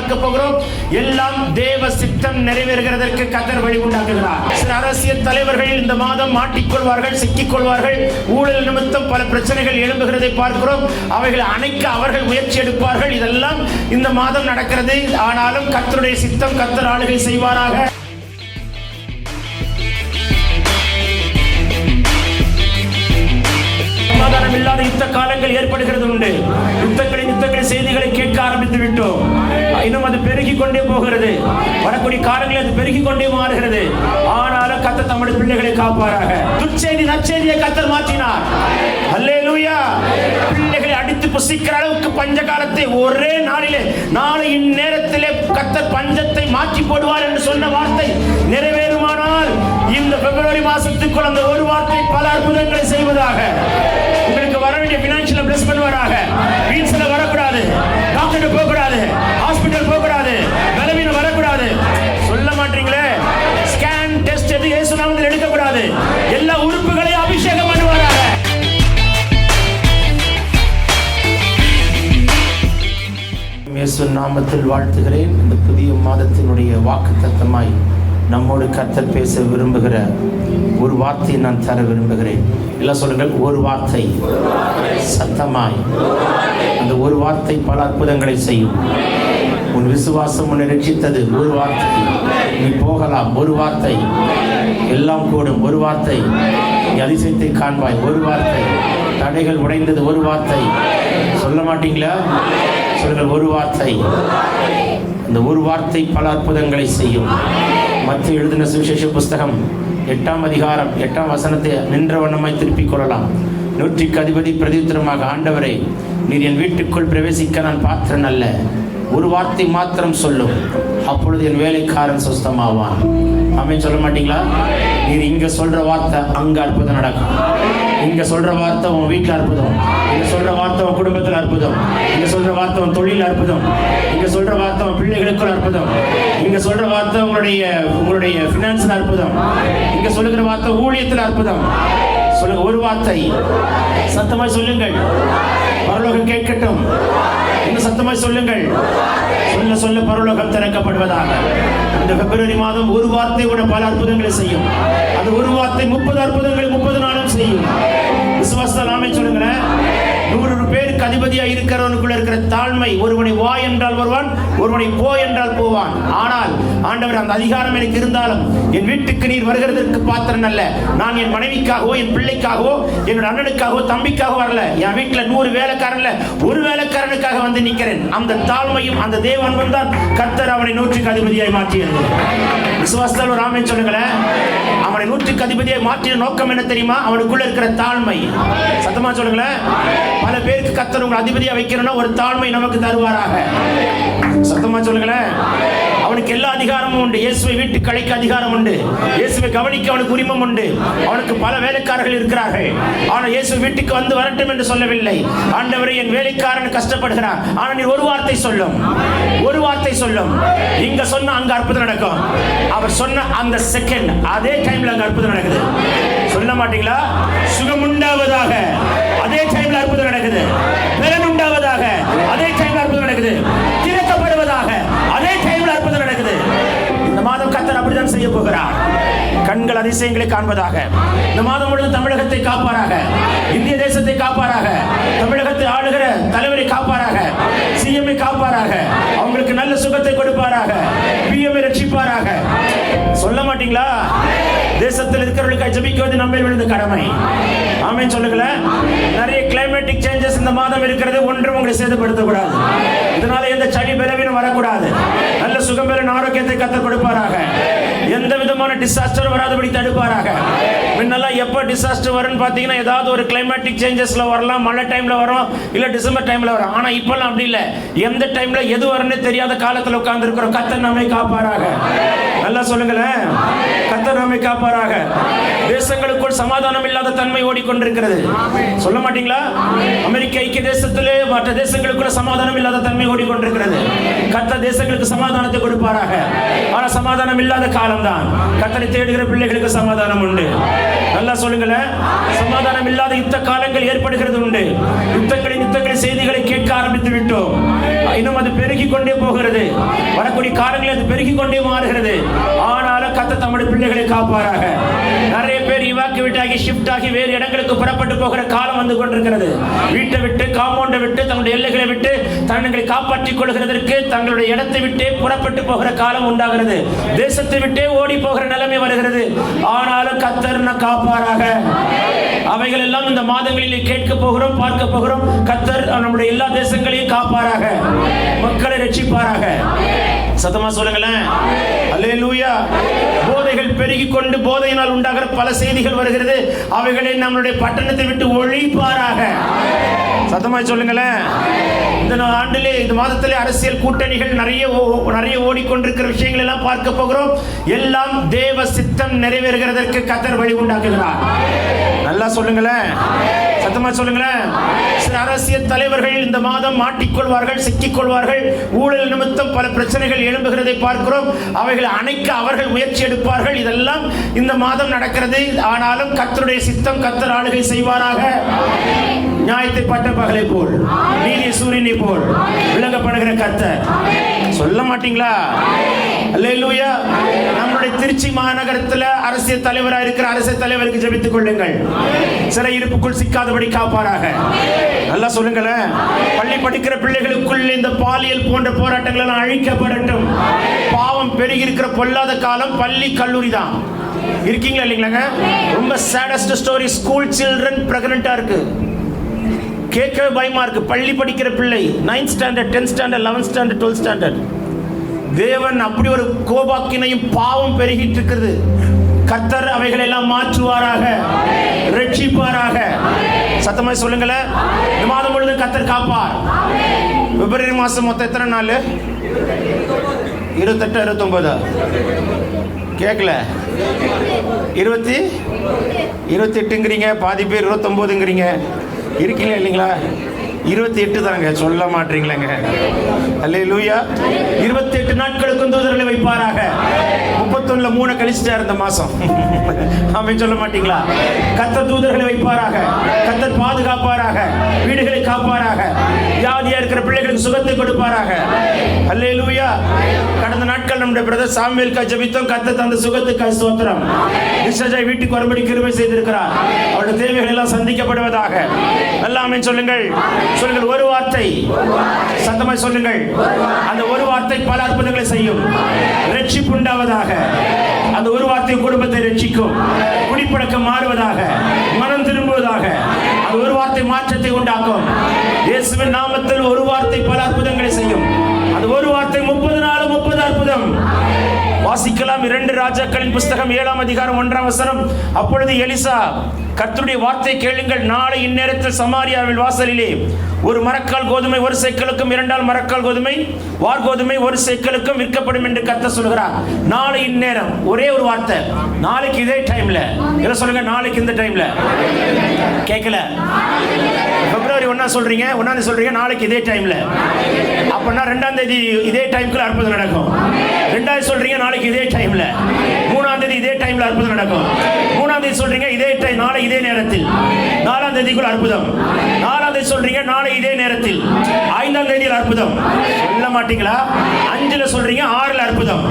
பார்க்க போகிறோம். எல்லாம் தேவ சித்தம் நிறைவேறுகிறதற்கு கத்தர் வழி உண்டாக்குகிறார். சில அரசியல் தலைவர்கள் இந்த மாதம் மாட்டிக்கொள்வார்கள் சிக்கிக் கொள்வார்கள் ஊழல் நிமித்தம் பல பிரச்சனைகள் எழும்புகிறதை பார்க்கிறோம். அவைகள் அணைக்க அவர்கள் முயற்சி எடுப்பார்கள். இதெல்லாம் இந்த மாதம் நடக்கிறது. ஆனாலும் கத்தருடைய சித்தம் கத்தர் ஆளுகை செய்வாராக. இல்லாத யுத்த காலங்கள் ஏற்படுகிறது உண்டு. யுத்தங்களின் யுத்தங்களின் செய்திகளை கேட்க ஆரம்பித்து விட்டோம். இன்னும் அது பெருகி கொண்டே போகிறது. வரக்கூடிய காலங்களில் அது பெருகி கொண்டே மாறுகிறது. ஆனாலும் கத்த தமிழ் பிள்ளைகளை காப்பாராக. துச்செய்தி நற்செய்தியை கத்தர் மாற்றினார். அல்லேலூயா. பிள்ளைகளை அடித்து புசிக்கிற அளவுக்கு பஞ்ச காலத்தை ஒரே நாளிலே நாளை இந்நேரத்திலே கத்தர் பஞ்சத்தை மாற்றி போடுவார் என்று சொன்ன வார்த்தை நிறைவேறுமானால் இந்த பிப்ரவரி மாசத்துக்குள் அந்த ஒரு வார்த்தை பல அற்புதங்களை செய்வதாக பிளஸ் பண்ணுவாராக. வீட்ஸ்ல வரக்கூடாது. டாக்டர் போகக்கூடாது. ஹாஸ்பிட்டல் போகக்கூடாது. கூடாது பலவீனம் வரக்கூடாது. சொல்ல மாட்டீங்களே? ஸ்கேன் டெஸ்ட் எது இயேசு எடுக்கக்கூடாது. எல்லா உறுப்புகளையும் அபிஷேகம் பண்ணுவாராக. இயேசு நாமத்தில் வாழ்த்துகிறேன். இந்த புதிய மாதத்தினுடைய வாக்கு தத்தமாய் நம்மோடு கத்தர் பேச விரும்புகிற ஒரு வார்த்தையை நான் தர விரும்புகிறேன். எல்லாம் சொல்லுங்கள் ஒரு வார்த்தை சத்தமாய். அந்த ஒரு வார்த்தை பல அற்புதங்களை செய்யும். உன் விசுவாசம் உன்னை ரட்சித்தது. ஒரு வார்த்தை. நீ போகலாம். ஒரு வார்த்தை. எல்லாம் கூடும். ஒரு வார்த்தை. நீ அதிசயத்தை காண்பாய். ஒரு வார்த்தை. தடைகள் உடைந்தது. ஒரு வார்த்தை. சொல்ல மாட்டீங்களா? சொல்லுங்கள் ஒரு வார்த்தை. அந்த ஒரு வார்த்தை பல அற்புதங்களை செய்யும். மத்திய எழுதின சுவிசேஷ புஸ்தகம் எட்டாம் அதிகாரம் எட்டாம் வசனத்தை நின்ற வண்ணமாய் திருப்பிக் கொள்ளலாம். நூற்றிக்கு அதிபதி பிரதித்திரமாக ஆண்டவரே நீர் என் வீட்டுக்குள் பிரவேசிக்க நான் பாத்திரன் அல்ல. ஒரு வார்த்தை மாத்திரம் சொல்லும். அப்பொழுது என் வேலைக்காரன் சுஸ்தமாவான். அமேன் சொல்ல மாட்டீங்களா? நீர் இங்க சொல்ற வார்த்தை அங்கு அற்புதம் நடக்கும். இங்க சொல்ற வார்த்தை உன் வீட்டுல அற்புதம். இங்க சொல்ற வார்த்தை உன் குடும்பத்துல அற்புதம். இங்க சொல்ற வார்த்தை உன் தொழில் அற்புதம். இங்க சொல்ற வார்த்தை உன் பிள்ளைகளுக்குள் அற்புதம். இங்க சொல்ற வார்த்தை உங்களுடைய உங்களுடைய பினான்ஸ்ல அற்புதம். இங்க சொல்லுகிற வார்த்தை ஊழியத்தில் அற்புதம். சொல்லுங்க ஒரு வார்த்தை. சத்தமாய் சொல்லுங்கள். பரலோகம் கேட்கட்டும். என்ன சத்தமாய் சொல்லுங்கள்? சொல்ல சொல்ல பரலோகம் திறக்கப்படுவதாக. இந்த பிப்ரவரி மாதம் ஒரு வார்த்தை கூட பல அற்புதங்களை செய்யும். அது ஒரு வார்த்தை முப்பது அற்புதங்களை முப்பது நாளும் செய்யும். விசுவாசத்தை நாமே சொல்லுங்களேன். நூறு பேருக்கு அதிபதியாக இருக்கிறவனுக்குள்ள இருக்கிற தாழ்மை ஒருவனை வா என்றால் வருவான் ஒருவனை போ என்றால் போவான். ஆனால் ஆண்டவர் அந்த அதிகாரம் எனக்கு இருந்தாலும் என் வீட்டுக்கு நீர் வருகிறதற்கு பாத்திரன் அல்ல. நான் என் மனைவிக்காகவோ என் பிள்ளைக்காகவோ என்னோட அண்ணனுக்காகவோ தம்பிக்காக வரல. என் வீட்டில் நூறு வேலைக்காரன்ல ஒரு வேலைக்காரனுக்காக வந்து நிற்கிறேன் அந்த தாழ்மையும் அந்த தேவ அன்பும் தான் கர்த்தர் அவனை நூற்றுக்கு அதிபதியாய் மாற்றியது. விசுவாசத்தால் ஒரு ஆமென் சொல்லுங்களேன். அவனை நூற்றுக்கு அதிபதியை மாற்றின நோக்கம் என்ன தெரியுமா? அவனுக்குள்ள இருக்கிற தாழ்மை. சத்தமா சொல்லுங்களேன். பல பேருக்கு கத்தர் உங்களை அதிபதியா வைக்கிறோம்னா ஒரு தாழ்மை நமக்கு தருவாராக. சத்தமா சொல்லுங்களேன். அவனுக்கு எல்லா அதிகாரமும் உண்டு. இயேசுவை வீட்டு அழைக்க அதிகாரம் உண்டு. இயேசுவை கவனிக்க அவனுக்கு உரிமம் உண்டு. அவனுக்கு பல வேலைக்காரர்கள் இருக்கிறார்கள். ஆனால் இயேசு வீட்டுக்கு வந்து வரட்டும் என்று சொல்லவில்லை. ஆண்டவரை என் வேலைக்காரன் கஷ்டப்படுகிறான். ஆனால் நீ ஒரு வார்த்தை சொல்லும். ஒரு வார்த்தை சொல்லும். இங்க சொன்ன அங்க அற்புதம் நடக்கும். அவர் சொன்ன அந்த செகண்ட் அதே டைம்ல அங்க அற்புதம் நடக்குது. சொல்ல மாட்டீங்களா? சுகம் உண்டாவதாக. அதே டைம்ல அற்புதம் நடக்குது. பலன் உண்டாவதாக. அதே டைம்ல அற்புதம் நடக்குது. அப்படித்தான் கண்கள் அதிசயங்களை காண்பதாக. இந்த மாதம் முழுவதும் தமிழகத்தை காப்பாராக. இந்திய தேசத்தை காப்பாராக. தமிழகத்தை ஆளுகிற தலைவரை காப்பாராக. சிஎம்ஐ காப்பாராக. அவங்களுக்கு நல்ல சுகத்தை கொடுப்பாராக. பிஎம்ஐ ரட்சிப்பாராக. சொல்ல மாட்டீங்களா? தேசத்தில் இருக்கிறவர்களுக்கு ஜபிக்குவது நம்ம விழுந்த கடமை. ஆமென் சொல்லுங்களேன் நிறைய கிளைமேட்டிக் சேஞ்சஸ் இந்த மாதம் இருக்கிறது. ஒன்றும் உங்களை சேதப்படுத்தக்கூடாது. இதனால எந்த சளி பிறவினும் வரக்கூடாது. நல்ல சுகம் பெறும் ஆரோக்கியத்தை கத்த கொடுப்பாராக. விதமான டிசாஸ்டர் வராதபடி தடுப்பாராக. முன்னெல்லாம் எப்போ டிசாஸ்டர் வரும்னு பார்த்தீங்கன்னா ஏதாவது ஒரு கிளைமேட்டிக் சேஞ்சஸ்ல வரலாம் மழை டைம்ல வரும் இல்லை டிசம்பர் டைமில் வரும். ஆனா இப்போல்லாம் அப்படி இல்லை. எந்த டைம்ல எது வரும்னு தெரியாத காலத்தில் உட்கார்ந்து இருக்கிறோம் கத்த நம்மை காப்பாராக. நல்லா சொல்லுங்களேன். கத்தர் நம்மை காப்பாராக. தேசங்களுக்குள் சமாதானம் இல்லாத தன்மை ஓடிக்கொண்டிருக்கிறது. சொல்ல மாட்டீங்களா? அமெரிக்க ஐக்கிய தேசத்திலே மற்ற தேசங்களுக்குள்ள சமாதானம் இல்லாத தன்மை ஓடிக்கொண்டிருக்கிறது. கத்த தேசங்களுக்கு சமாதானத்தை கொடுப்பாராக. ஆனா சமாதானம் இல்லாத காலம்தான். கத்தரை தேடுகிற பிள்ளைகளுக்கு சமாதானம் உண்டு. நல்லா சொல்லுங்களேன் சமாதானம் இல்லாத யுத்த காலங்கள் ஏற்படுகிறது உண்டு. யுத்தங்களின் யுத்தங்களின் செய்திகளை கேட்க ஆரம்பித்து விட்டோம். இன்னும் அது பெருகி கொண்டே போகிறது. வரக்கூடிய காலங்களில் அது பெருகி கொண்டே மாறுகிறது. ஆனாலும் கத்த தமிழ் பிள்ளைகளை காப்பாராக. நிறைய பேர் இவாக்குவேட் ஆகி ஷிஃப்ட் ஆகி வேறு இடங்களுக்கு புறப்பட்டு போகிற காலம் வந்து கொண்டிருக்கிறது. வீட்டை விட்டு காம்பவுண்டை விட்டு தங்களுடைய எல்லைகளை விட்டு தங்களை காப்பாற்றிக் கொள்கிறதற்கு தங்களுடைய இடத்தை விட்டே புறப்பட்டு போகிற காலம் உண்டாகிறது. தேசத்தை விட்டே ஓடி போகிற நிலைமை வருகிறது. ஆனாலும் கத்தர் காப்பாராக. அவைகள் எல்லாம் இந்த மாதங்களிலே கேட்க போகிறோம் பார்க்க போகிறோம். கத்தர் நம்முடைய எல்லா தேசங்களையும் காப்பாராக. மக்களை ரட்சிப்பாராக. சத்தமா சொல்லுங்களேன். அல்லே லூயா போதைகள் பெருகி கொண்டு போதையினால் உண்டாகிற பல செய்திகள் வருகிறது. அவைகளை நம்மளுடைய பட்டணத்தை விட்டு ஒழிப்பாராக. சத்தமாய் சொல்லுங்களேன் இந்த ஆண்டிலே இந்த மாதத்திலே அரசியல் கூட்டணிகள் நிறைய ஓ- நிறைய ஓடிக்கொண்டிருக்கிற விஷயங்கள் எல்லாம் பார்க்க போகிறோம். எல்லாம் தேவ சித்தம் நிறைவேறுகிறதற்கு கத்தர் வழி உண்டாக்குகிறார். நல்லா சொல்லுங்களேன் சத்தமா சொல்லுங்களேன் சில அரசியல் தலைவர்கள் இந்த மாதம் மாட்டிக்கொள்வார்கள் சிக்கிக்கொள்வார்கள். ஊழல் நிமித்தம் பல பிரச்சனைகள் எழும்புகிறதை பார்க்கிறோம். அவைகளை அணைக்க அவர்கள் முயற்சி எடுப்பார்கள். இதெல்லாம் இந்த மாதம் நடக்கிறது. ஆனாலும் கத்தருடைய சித்தம் கத்தர் ஆளுகை செய்வாராக. நியாயத்தை பட்ட பகலை போல் நீதி சூரியனை போல் விளங்கப்படுகிற கர்த்தர். சொல்ல மாட்டீங்களா? அல்லேலூயா. நம்மளுடைய திருச்சி மாநகரத்தில் அரசியல் தலைவராக இருக்கிற அரசியல் தலைவருக்கு ஜெபித்துக் கொள்ளுங்கள். சிறை இருப்புக்குள் சிக்காதபடி காப்பாராக. நல்லா சொல்லுங்களேன். பள்ளி படிக்கிற பிள்ளைகளுக்குள் இந்த பாலியல் போன்ற போராட்டங்கள் எல்லாம் அழிக்கப்படட்டும் பாவம் பெருகி இருக்கிற பொல்லாத காலம் பள்ளி கல்லூரி தான். இருக்கீங்களா இல்லைங்களாங்க? ரொம்ப சேடஸ்ட் ஸ்டோரி ஸ்கூல் சில்ட்ரன் பிரெக்னெண்டா இருக்கு. கேட்கவே பயமா இருக்கு. பள்ளி படிக்கிற பிள்ளை ninth standard tenth standard eleventh standard twelfth standard தேவன் அப்படி ஒரு கோபாக்கினையும் பாவம் பெருகிட்டு இருக்கிறது. கர்த்தர் அவைகளை எல்லாம் மாற்றுவாராக ரட்சிப்பாராக. சத்தமாய் சொல்லுங்களேன் இந்த மாதம் பொழுது கர்த்தர் காப்பார். பிப்ரவரி மாதம் மொத்தம் எத்தனை நாள்? இருபத்தெட்டு இருபத்தொன்பதா கேட்கல இருபத்தி? இருபத்தெட்டுங்கிறீங்க பாதி பேர் இருபத்தொம்போதுங்கிறீங்க. இருக்கீங்களா இல்லைங்களா? இருபத்தி எட்டு தாங்க சொல்ல மாட்டீங்களேங்க. அல்லே லூயா இருபத்தி எட்டு நாட்களுக்கும் தூதர்களை வைப்பாராக. முப்பத்தொன்னுல மூணு கழிச்சுட்டா இருந்த மாசம். அவன் சொல்ல மாட்டீங்களா? கத்த தூதர்களை வைப்பாராக. கத்த பாதுகாப்பாராக. வீடுகளை காப்பாராக. வியாதியா இருக்கிற பிள்ளைகளுக்கு சுகத்தை கொடுப்பாராக. அல்லே லூயா கடந்த நாட்கள் நம்முடைய பிரதர் சாமுவேல்கா ஜபித்தோம். கத்த தந்த சுகத்துக்கு ஸ்தோத்திரம். நிஷாஜாய் வீட்டுக்கு வரும்படி கிருமை செய்திருக்கிறார். அவருடைய தேவைகள் எல்லாம் சந்திக்கப்படுவதாக. எல்லாமே சொல்லுங்கள். சொல்லுங்கள் ஒரு வார்த்தை. சத்தமாய் சொல்லுங்கள். அந்த ஒரு வார்த்தை பல அற்புதங்களை செய்யும். ரட்சிப்பு உண்டாவதாக அந்த ஒரு வார்த்தை குடும்பத்தை ரட்சிக்கும். குடிப்பழக்கம் மாறுவதாக. மனம் திரும்புவதாக. அந்த ஒரு வார்த்தை மாற்றத்தை உண்டாக்கும். இயேசுவின் நாமத்தில் ஒரு வார்த்தை பல அற்புதங்களை செய்யும். அந்த ஒரு வார்த்தை முப்பது நாள் முப்பது அற்புதம். வாசிக்கலாம். இரண்டு ராஜாக்களின் புஸ்தகம் ஏழாம் அதிகாரம் ஒன்றாம் வசனம். அப்பொழுது எலிசா கர்த்தருடைய வார்த்தை கேளுங்கள். நாளை இந்நேரத்தில் சமாரியாவில் வாசலிலே. ஒரு மரக்கால் கோதுமை ஒரு சேக்கலுக்கும் இரண்டால் மரக்கால் கோதுமை வார் கோதுமை ஒரு சேக்கலுக்கும் விற்கப்படும் என்று கர்த்தர் சொல்கிறார். நாளை இந்நேரம் ஒரே ஒரு வார்த்தை. நாளைக்கு இதே டைம்ல என்ன சொல்லுங்க? நாளைக்கு இந்த டைம்ல கேட்கல. பிப்ரவரி ஒண்ணா சொல்றீங்க? ஒன்னாம் சொல்றீங்க? நாளைக்கு இதே டைம்ல அப்பனா ரெண்டாம் தேதி இதே டைம்க்குள்ள அற்புதம் நடக்கும். ரெண்டாவது சொல்றீங்க நாளைக்கு இதே டைம்ல மூணாம் தேதி இதே டைம்ல அற்புதம் நடக்கும். மூணாம் தேதி சொல்றீங்க இதே டைம் நாளை இதே நேரத்தில். நாலாம் தேதிக்குள்ள அற்புதம். நாலாம் தேதி சொல்றீங்க நாளை இதே நேரத்தில். ஐந்தாம் தேதியில் அற்புதம். சொல்ல மாட்டீங்களா? அஞ்சுல சொல்றீங்க ஆறுல அற்புதம்.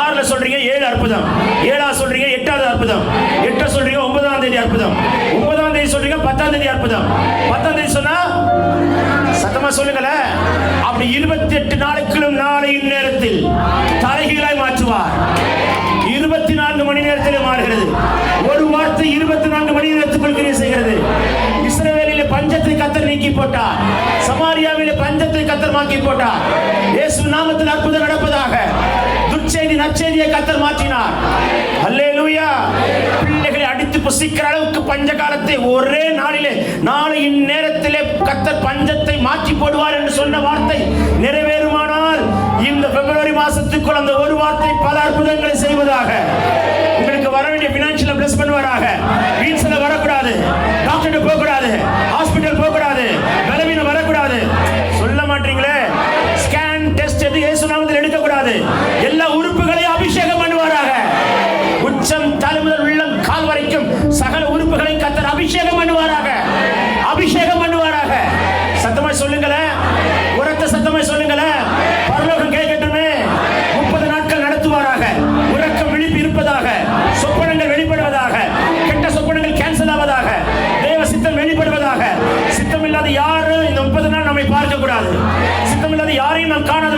ஆறுல சொல்றீங்க ஏழு அற்புதம். ஏழாவது சொல்றீங்க எட்டாவது அற்புதம். எட்டு சொல்றீங்க ஒன்பதாம் தேதி அற்புதம். ஒன்பதாம் தேதி சொல்றீங்க பத்தாம் தேதி அற்புதம். பத்தாம் தேதி சொன்னா சத்தமா சொல்லுங்களேன் அப்படி இருபத்தி எட்டு நாளுக்குள்ளும் நாளை நேரத்தில் தலைகீழாய் மாற்றுவார். இருபத்தி நான்கு மணி நேரத்தில் மாறுகிறது. ஒரு வார்த்தை இருபத்தி நான்கு மணி நேரத்துக்குள் கிரியை செய்கிறது. இஸ்ரேவேலில் பஞ்சத்தை கத்தர் நீக்கி போட்டார். சமாரியாவில் பஞ்சத்தை கத்தர் மாக்கி போட்டார். இயேசு நாமத்தில் அற்புதம் நடப்பதாக நற்செய்தி நற்செய்தியை கத்தர் மாற்றினார். அல்லேலூயா. பிள்ளைகளை அடித்து புசிக்கிற அளவுக்கு பஞ்சகாலத்தை ஒரே நாளிலே நாளை இந்நேரத்திலே கத்தர் பஞ்சத்தை மாற்றி போடுவார் என்று சொன்ன வார்த்தை நிறைவேறுமானால் இந்த பிப்ரவரி மாசத்துக்குள் அந்த ஒரு வார்த்தை பல அற்புதங்களை செய்வதாக. உங்களுக்கு வர வேண்டிய பினான்சியல் பிளஸ் பண்ணுவாராக. வீட்ஸ்ல வரக்கூடாது. டாக்டர் போகக்கூடாது.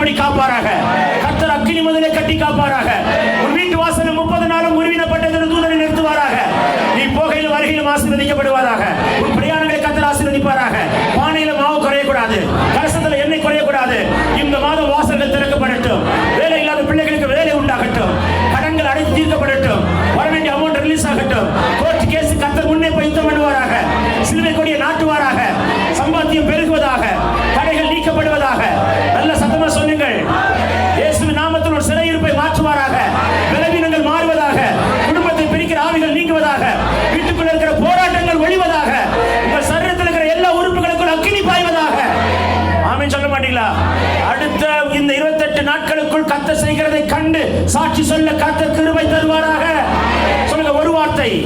பண்ணி காப்பாராக. கர்த்தர் அக்கினி முதலே கட்டி காப்பாராக. உன் வீட்டு வாசல் முப்பது நாளும் உருவினப்பட்டதன் தூதனை நிறுத்துவாராக. நீ போகையிலும் வருகையிலும் ஆசீர்வதிக்கப்படுவாராக. உன் பிரயாணங்களை கத்தர் ஆசீர்வதிப்பாராக. பானையில மாவு குறையக்கூடாது. கலசத்துல எண்ணெய் குறையக்கூடாது. இந்த மாதம் வாசல்கள் திறக்கப்படட்டும். வேலை இல்லாத பிள்ளைகளுக்கு வேலை உண்டாகட்டும். கடன்கள் அடைத்து தீர்க்கப்படட்டும். வர வேண்டிய அமௌண்ட் ரிலீஸ் ஆகட்டும். கோர்ட் கேஸ் கத்தர் முன்னே போய் யுத்தம் பண்ணுவாராக. சிலுவை நடக்கிறதை கண்டு சாட்சி சொல்ல காத்த கிருபை தருவாராக. சொல்லுங்க ஒரு வார்த்தை.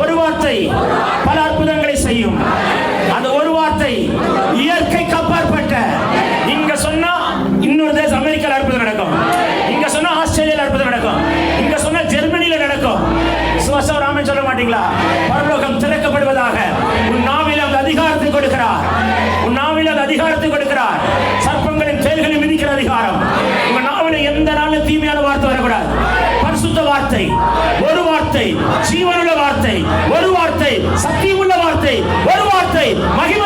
ஒரு வார்த்தை. பல அற்புதங்களை செய்யும். ஜீவனுள்ள வார்த்தை ஒரு வார்த்தை சத்தியமுள்ள வார்த்தை ஒரு வார்த்தை மகிழ்ச்சி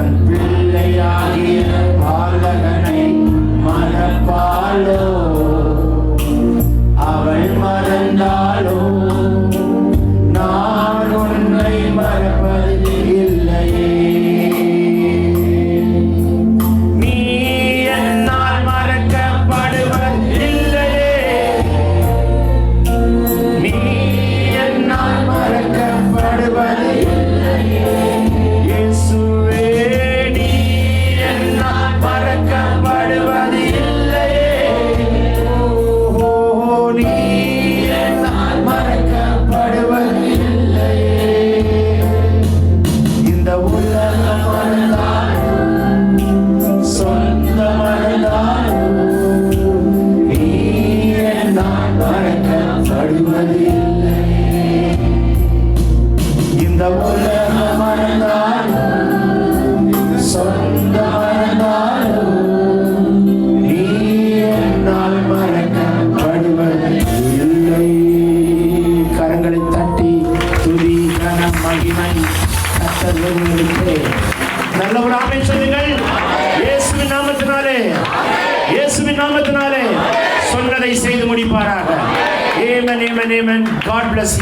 தன் பிள்ளையாகிய பாலகனை மனப்பாலோ